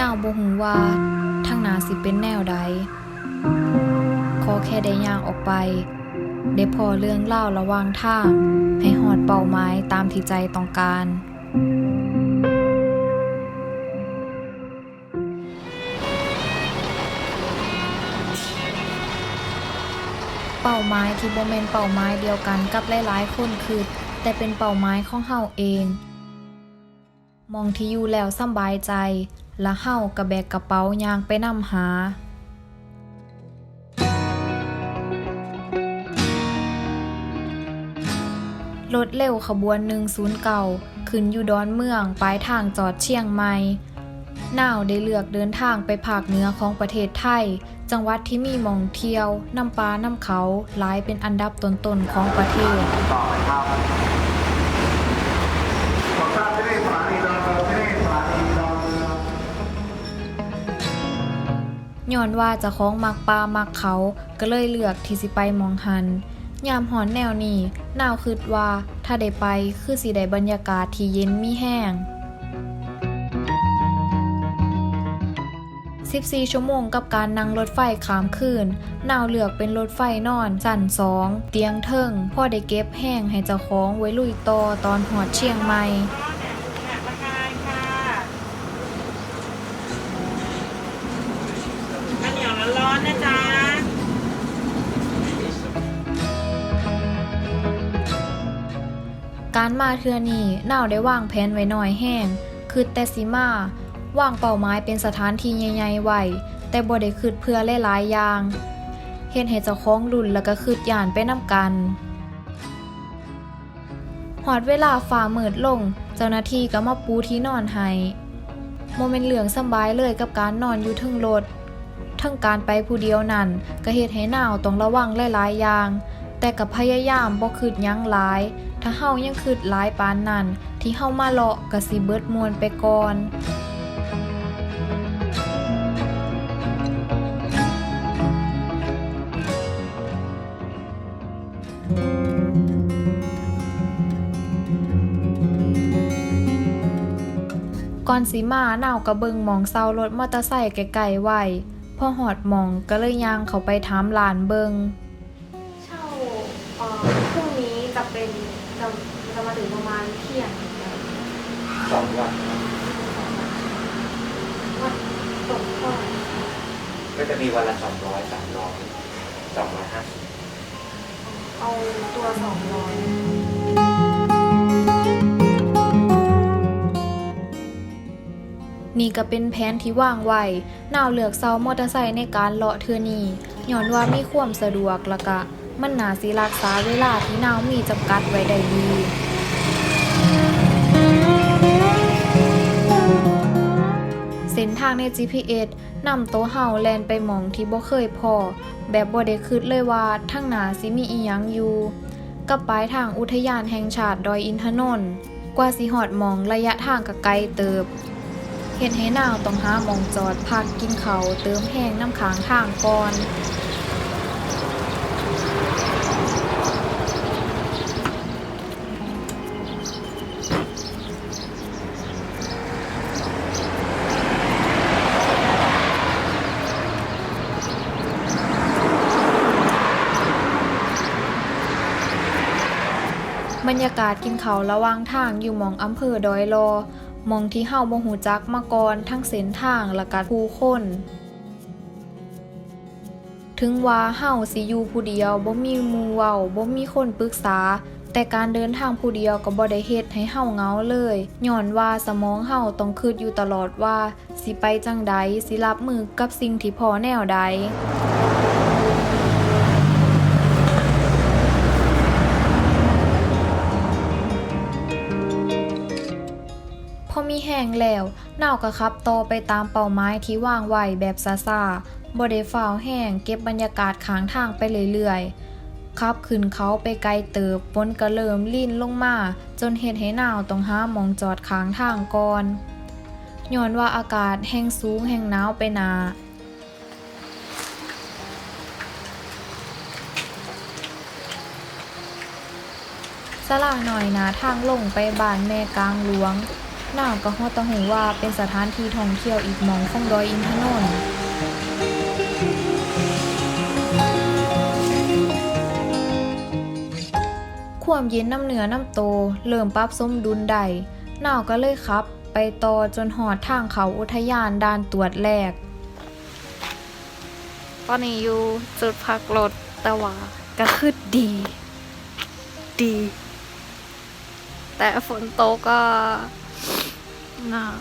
นาวบ่ฮู้ว่าทางนาสิเป็นแนวใดขอแค่ได้ย่างออกไป ได้พอเรื่องเล่าระวางทางให้หอดเป้าหมายตามที่ใจต้องการเป้าหมายที่บ่แมนเป้าหมายเดียวกันกับหลายๆคนคือ แต่เป็นเป้าหมายของเฮาเอง มองที่อยู่แล้วสบายใจ และเฮาก็แบกกระเป๋ายางไปนำหารถเร็วขบวน109ขึ้นอยู่ดอนเมืองปลายทางจอดเชียงใหม่นาวได้เลือกเดินทางไปภาคเหนือของประเทศไทย จังหวัดที่มีมองเที่ยว น้ำปลาน้ำเขาหลายเป็นอันดับต้นๆของประเทศ ย้อนว่าจะของมักปลามักเขาก็เลยเลือกที่สิไปมองหัน ยามหอนแนวนี้นาวคิดว่าถ้าได้ไปคือสิได้บรรยากาศที่เย็นมีแห้ง 14 ชั่วโมงกับการนั่งรถไฟขามคืนนาวเลือกเป็นรถไฟนอนสั่นสองเตียงเทิงพ่อได้เก็บแห้งให้เจ้าของไว้ลุยต่อตอนหอดเชียงใหม่ การมาเทือนี้น่าวได้วางแผนไว้หน่อยแห้งคือแต่สิมาวางเป้าหมายเป็นสถานที่ใหญ่ๆไว้แต่บ่ได้คิดเพื่อหลายๆอย่างเฮ็ดให้เจ้าของรุ่นแล้วก็คิดย่านไปนํกันหอดเวลาฝ่ามืดลง เจ้าหน้าที่ก็มาปูที่นอนให้โมเมนเหลืองสบายเลยกับการนอนอยู่ทึงรถทั้งการไปผู้เดียวนั่นก็เฮ็ดให้หนาวต้องระวังหลายๆอย่าง แต่กับพยายามบ่คืดยั้งหลาย ถ้าเฮายังคืดหลายปานนั้น ที่เฮามาเลาะก็สิเบิดมวนไปก่อนก่อนสิมาหนาวกระเบิงมองเซารถมอเตอร์ไซค์ไกลๆไว้พอหอดมองก็เลยย่างเขาไปถามหลานเบิงเช่าเอ่อ ที่ยงสองวันวัดตกก็ก็จะมีวันละสองร้อยสามร้อยสองร้อยห้าสิบเอาตัวสองร้อยนี่ก็เป็นแผนที่วางไว้นาวเลือกเซามอเตอร์ไซค์ในการเลาะเทือนี้ย้อนว่ามีความสะดวกแล้วก็มันน่าสิรักษาเวลาที่นาวมีจำกัดไว้ได้ดี เส้นทางใน GPS นำโตเฮาแลนไปมองที่บ่เคยพอ แบบบ่ได้คิดเลยว่าทางหนาสิมีอีหยังอยู่กับปลายทางอุทยานแห่งชาติดอยอินทนนท์กว่าสิหอดมองระยะทางก็ไกลเติบเห็นให้นาวต้องหามองจอดพักกินเขาเติมแห้งน้ำค้างทางก่อน รรยากาศกินเขาระวางทางอยู่หมองอำเภอดอยลอหมองที่เฮาบ่หูจักมาก่อนทั้งเส้นทางและก็ผู้คนถึงว่าเฮาสิอยู่ผู้เดียวบ่มีหมู่เว้าบ่มีคนปรึกษา แต่การเดินทางผู้เดียวก็บ่ได้เฮ็ดให้เฮาเหงาเลยย้อนว่าสมองเฮาต้องคิดอยู่ตลอดว่า สิไปจังใดสิรับมือกับสิ่งที่พอแนวใด ห้งแล้วเน่าก็ขับต่อไปตามเป้าหมายที่วางไว้แบบซาซาบ่ได้ฝ้าแห้งเก็บบรรยากาศข้างทางไปเรื่อยๆขับขึ้นเขาไปไกลเติบฝนก็เริมลิ่นลงมา จนเฮ็ดให้หนาวต้องห้ามองจอดข้างทางก่อนย้อนว่าอากาศแห้งสูงแห้งหนาวไปนาสลาหน่อยนะทางลงไปบ้านแม่กลางหลวง นาวก็ฮอดตะหูว่าเป็นสถานที่ท่องเที่ยวอีกมองของดอยอินทนนท์ความเย็นน้ำเหนือน้ำโต เริ่มปรับสมดุลได้นาวก็เลยขับ ไปต่อจนหอดทางเขาอุทยานด่านตรวจแรก ตอนนี้อยู่จุดพักรถแต่ว่าก็คือดี ดี แต่ฝนตกก็ หนาว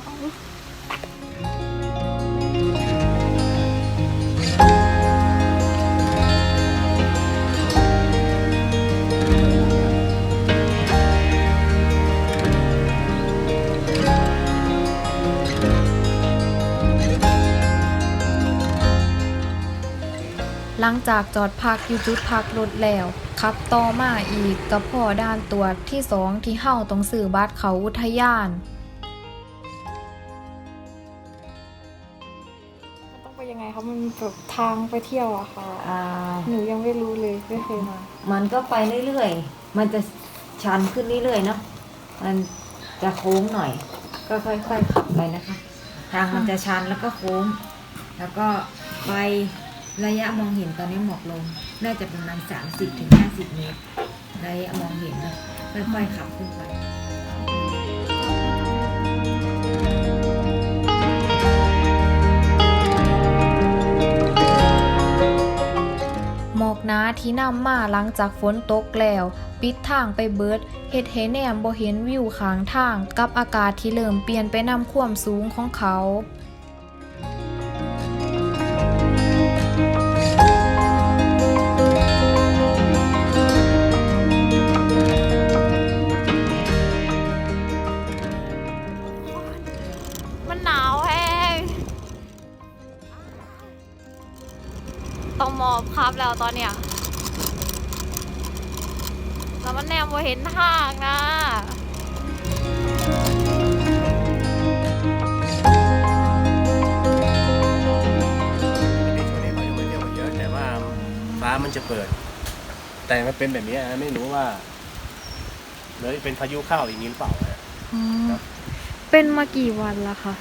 หลังจากจอดพักอยู่จุดพักรถแล้วขับต่อมาอีกกับพ่อด่านตรวจที่สองที่เฮาต้องซื้อบัตรเขาอุทยาน คะมันแบบทางไปเที่ยวอะค่ะอ่า หนูยังไม่รู้เลยไม่เคยมามันก็ไปเรื่อยๆ มันจะชันขึ้นเรื่อยๆเนาะ มันจะโค้งหน่อย ก็ค่อยๆขับไปนะคะ ทางมันจะชันแล้วก็โค้ง แล้วก็ไประยะมองเห็นตอนนี้หมอกลง น่าจะประมาณ 30ถึง50 เมตร ระยะมองเห็นนะค่อยๆขับขึ้นไป หนาที่นำมาหลังจากฝนตกแล้ว ปิดทางไปเบิดเฮ็ดให้แนมบ่เห็นวิวข้างทาง กับอากาศที่เริ่มเปลี่ยนไปนำความสูงของเขา องหมอบครับแล้วตอนเนี้ยแล้วมันแนมว่าเห็นทางนะในช่วงนี้เขายังไม่เที่ยวกันเยอะแต่ว่าฟ้ามันจะเปิด แต่มันเป็นแบบนี้นะไม่รู้ว่าเลยเป็นพายุเข้าอย่างนี้หรือเปล่านะครับเป็นมากี่วันละคะ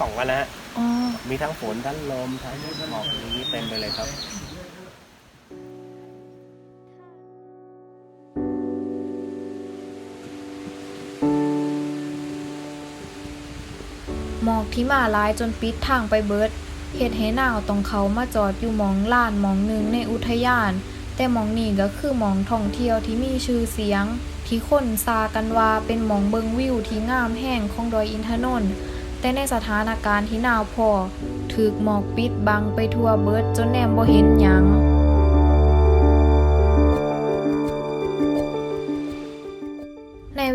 สองวันแล้วฮะอ๋อมีทั้งฝนทั้งลมทั้งหมอกอย่างนี้เต็มไปเลยครับ อกที่มาลายจนปิดทางไปเบิดเฮ็ดให้นาวต้องเขามาจอดอยู่มองลานมองหนึ่งในอุทยาน แต่มองนี้ก็คือมองท่องเที่ยวที่มีชื่อเสียง ที่คนซากันว่าเป็นมองเบิงวิวที่งามแห่งของดอยอินทนนท์แต่ในสถานการณ์ที่หนาวพอถูกหมอกปิดบังไปทั่วเบิดจนแนมบ่เห็นหยัง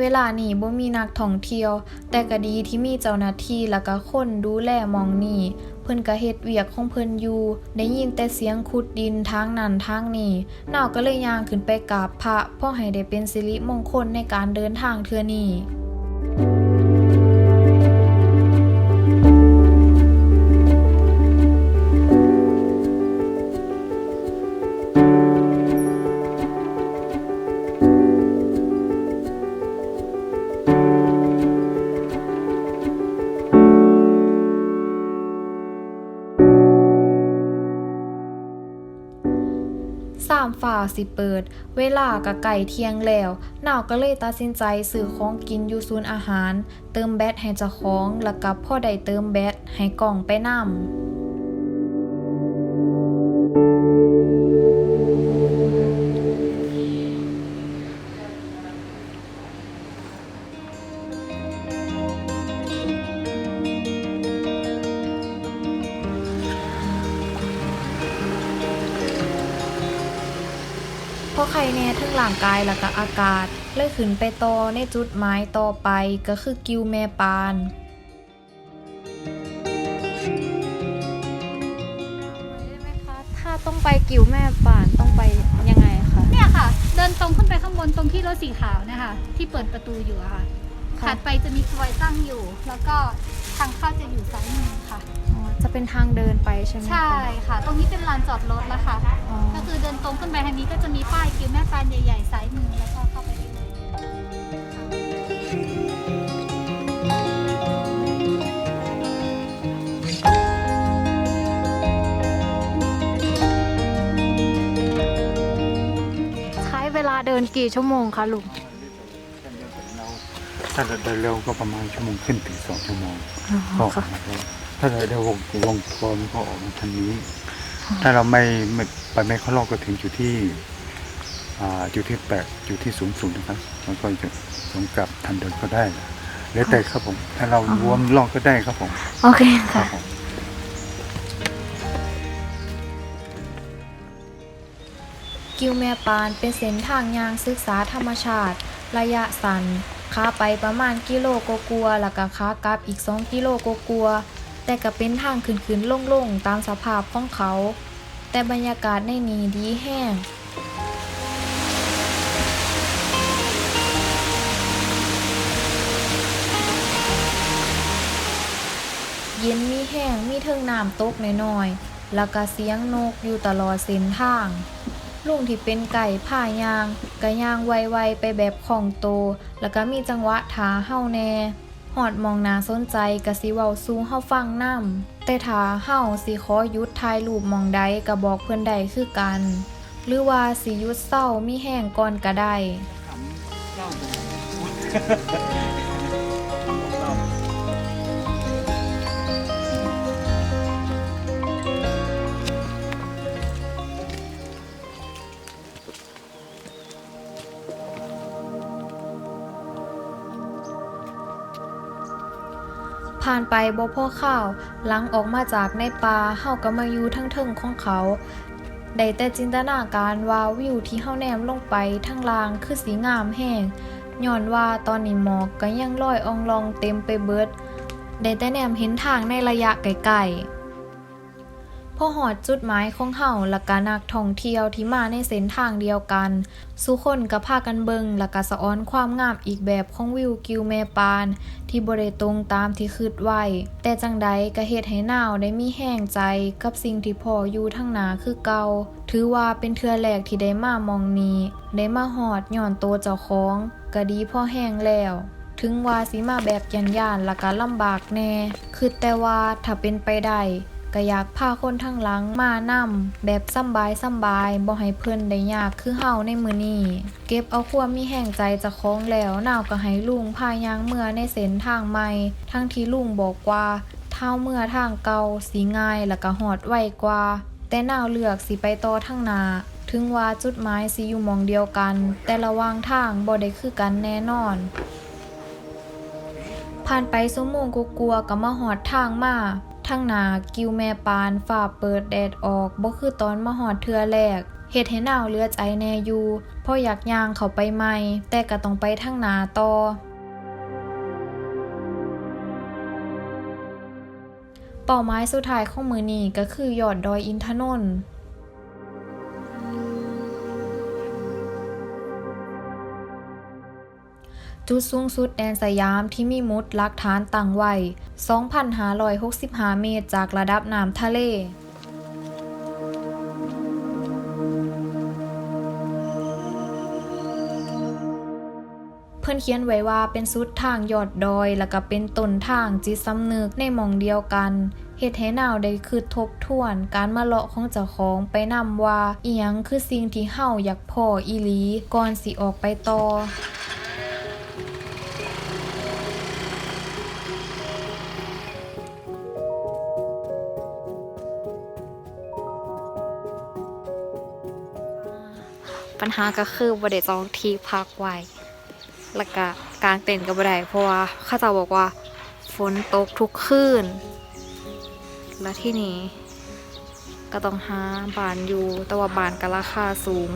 เวลานี้บ่มีนักท่องเที่ยว แต่ก็ดีที่มีเจ้าหน้าที่แล้วก็คนดูแลมองนี่ เพิ่นก็เฮ็ดเวียกของเพิ่นอยู่ ได้ยินแต่เสียงขุดดินทางนั้นทางนี้นาวก็เลยย่างขึ้นไปกราบพระเพื่อให้ได้เป็นสิริมงคลในการเดินทางเทื่อนี้าสิเปิด เวลากะไก่เที่ยงแล้ว หนาวก็เลยตัดสินใจซื้อของกินอยู่ศูนย์อาหาร เติมแบตให้เจ้าของ แล้วกับพ่อได้เติมแบตให้กล่องไปนำเพรา ร่างกายแล้วก็อากาศ เลยขึ้นไปต่อในจุดหมายต่อไปก็คือกิวแม่ปานได้ไหมคะ ถ้าต้องไปกิ่วแม่ป่านต้องไปยังไงคะ เนี่ยค่ะ เดินตรงขึ้นไปข้างบนตรงที่รถสีขาวเนะคะ ที่เปิดประตูอยู่อะค่ะ ค่ะ ถัดไปจะมีกลวยตั้งอยู่ แล้วก็ทางเข้าจะอยู่ซ้ายมือค่ะอ๋อ จะเป็นทางเดินไปใช่ไหมใช่ค่ะ ตรงนี้เป็นลานจอดรถแล้วค่ะก็คือเดินตรงขึ้นไปทางนี้ก็จะมีป้ายคิวแม่ปานใหญ่ๆซ้ายมือแล้วก็เข้าไปได้เลยใช้เวลาเดินกี่ชั่วโมงคะลุงถ้าเราเดินเร็วก็ประมาณชั่วโมงขึ้นถึงสองชั่วโมงอ๋อก็ค่ะ มาแล้ ถ้าเราเดินวงวงกลมก็ออกมาทางนี้ ถ้าเราไม่ไม่ไปไม่เข้ารอบก็ถึงจุดที่อ่าจุดที่แปดจุดที่สูงสุดนะครับมันก็จะสงกับทันเดินก็ได้แล้วแต่ครับผม ถ้าเรารวมรอบก็ได้ครับผม โอเคครัค่ะ บผม กิวแม่ปานเป็นเส้นทางยางศึกษาธรรมชาติ ระยะสั้นขาไปประมาณกิโลกกัวาๆแล้วก็ขากลับอีก 2 กิโลกกัวาๆ แต่ก็เป็นทางขึ้นๆลงๆตามสภาพของเขา แต่บรรยากาศในนี้ดีแห้งเย็นมีแห้งมีเทิงน้ำตกน้อยๆแล้วก็เสียงนกอยู่ตลอดเส้นทาง ลุงที่เป็นไก่ผ่ายางก็ยางไวๆไปแบบคล่องโต แล้วก็มีจังหวะถาเฮาแน่ หอดมองนาสนใจกะสิเว้าสู้เฮาฟังนํแต่ถ้าเฮาสิขอหยุดถ่ายรูปมองใดก็บอกเพิ่นได้คือกัน หรือว่าสิหยุดเศร้ามีแห้งก่อนก็ได้ ผ่านไปบ่พอข้าว หลังออกมาจากในป่าเฮาก็มาอยู่ทั้งเทิงของเขาได้แต่จินตนาการว่าวิวที่เฮาแนมลงไปทั้งลางคือสีงามแห้งย้อนว่าตอนนี้หมอกก็ยังลอยอองลองเต็มไปเบิดได้แต่แนมเห็นทางในระยะไกลๆ พอหอดจุดหมายของเฮาและก็นักท่องเที่ยวที่มาในเส้นทางเดียวกัน สุคนก็พากันเบิงและก็สะอ้อนความงามอีกแบบของวิวกิวแม่ปาน ที่บ่ได้ตรงตามที่คิดไว้ แต่จังใดก็เฮ็ดให้นาวได้มีแห้งใจกับสิ่งที่พออยู่ทั้งหนาคือเก่าถือว่าเป็นเทื่อแรกที่ได้มามองนี้ได้มาหอดย้อนโตเจ้าของก็ดีพอแห้งแล้วถึงว่าสิมาแบบยันยานและก็ลำบากแน่ คือแต่ว่าถ้าเป็นไปได้ ก็อยากพาคนทั้งหลังมานํแบบสำบายสำบายบ่ให้เพิ่นได้ยากคือเฮาในมื้อนี้ เก็บเอาความมีแห่งใจจะคล้องแล้วนาวก็ให้ลุงพายางเมื่อในเส้นทางใหม่ ทั้งที่ลุงบอกว่าเท้าเมื่อทางเก่าสีง่ายแล้วก็หอดไวกว่า แต่นาวเลือกสิไปต่อทางนาถึงว่าจุดหมายสิอยู่มองเดียวกัน แต่ระวางทางบ่ได้คือกันแน่นอน ผ่านไปชั่วโมงกลัวก็มาหอดทางมา ทางหนากิวแม่ปานฝ่าเปิดแดดออกบ่คือตอนมาหอดเทือแรกเฮ็ดให้หนาวเลือดใจแน่อยู่พราะอยากย่างเขาไปใหม่ แต่ก็ต้องไปทางหนาต่อเป้าหมายสุดท้ายของมือนี้ก็คือยอดดอยอินทนนท์จุดสูงสุดแดนสยามที่มีมุดลักฐานตั้งไว้ 2,565 เมตรจากระดับน้ำทะเล เพื่อนเขียนไว้ว่าเป็นสุดทางยอดดอย แล้วก็เป็นต้นทางจิตสำนึกในมองเดียวกันเฮ็ดให้นาวได้คือทบทวนการมาเลาะของเจ้าของไปนำว่าอียังคือสิ่งที่เฮาอยากพออีหลีก่อนสิออกไปต่อ ปัญหาก็คือบ่ได้จองที่พักไว้ แล้วก็กางเต็นท์ก็บ่ได้เพราะว่าเขาเจะบอกว่าฝนตกทุกคืน และที่นี้ก็ต้องหาบ้านอยู่ แต่ว่าบ้านก็ราคาสูง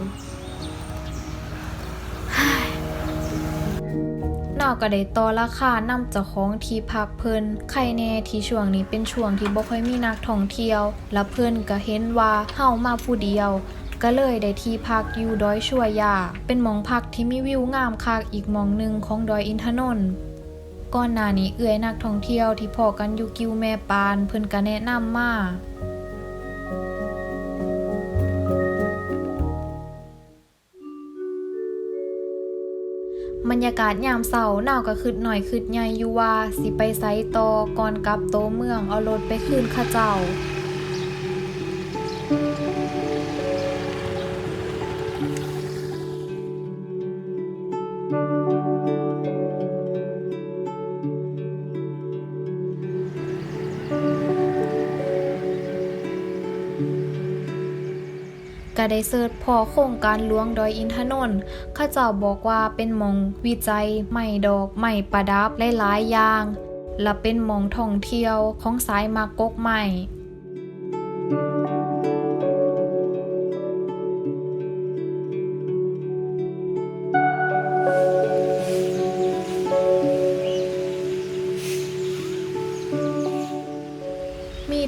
นาวก็ได้ต่อราคานำเจ้าของที่พักเพิ่นใครแน่ที่ช่วงนี้เป็นช่วงที่บ่ค่อยมีนักท่องเที่ยว และเพิ่นก็เห็นว่าเฮามาผู้เดียว ก็เลยได้ที่พักอยู่ดอยชัวยา เป็นหมองพักที่มีวิวงามคักอีกหมองหนึ่งของดอยอินทนนท์ก่อนหน้านี้เอื้อยนักท่องเที่ยวที่พอกันอยู่กิวแม่ปานเพิ่นก็แนะนำมาบรรยากาศยามเสาหนาวก็คืดหน่อยคืดใหญ่อยู่ว่าสิไปไซต่อก่อนกลับโตเมืองเอารถไปคืนข้าเจ้า ก็ได้เสิร์ชพอโครงการหลวงดอยอินทนนท์ข้าเจ้าบอกว่าเป็นมองวิจัยใหม่ดอกใหม่ประดับหลายๆอย่าง และเป็นมองท่องเที่ยวของสายมากกใหม่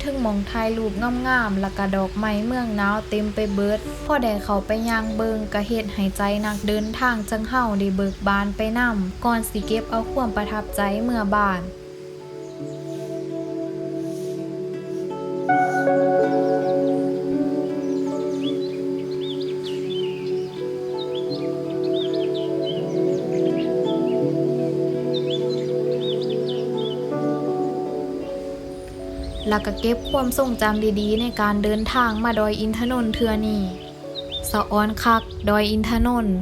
มีทั้งมองถ่ายรูปงามๆและกะดอกไม้เมืองหนาวเต็มไปเบิด พอได้เข้าไปย่างเบิงกะเฮ็ดให้ใจนักเดินทางจังเฮาได้เบิกบานไปนำก่อนสิเก็บเอาความประทับใจเมื่อบ้าน แล้วก็เก็บความทรงจำดีๆ ในการเดินทางมาดอยอินทนนท์เทือนี่สะออนคัก ดอยอินทนนท์